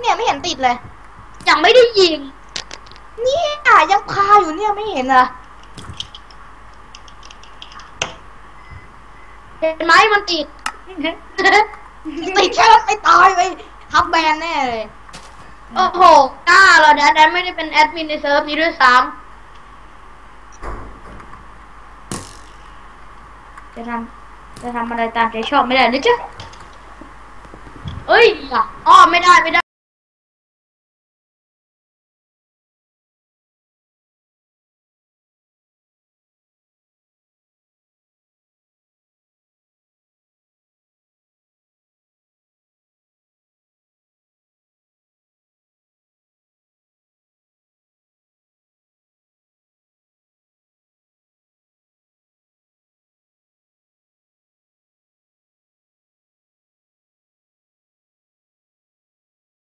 เนี่ยไม่เห็นติดเลย ยังไม่ได้ยิง เนี่ยยังคาอยู่เนี่ยไม่เห็นเหรอเห็นไหมมันติด ติดแค่นั้ไม่ตายไปทับแบนแน่เลย โอ้โหกล้าเหรอแดนแดนไม่ได้เป็นแอดมินในเซิร์ฟนี้ด้วยซ้ำจะทำจะทำอะไรตามใจชอบไม่ได้หรือจ๊ะเอ้ยอ้อไม่ได้ไม่ได้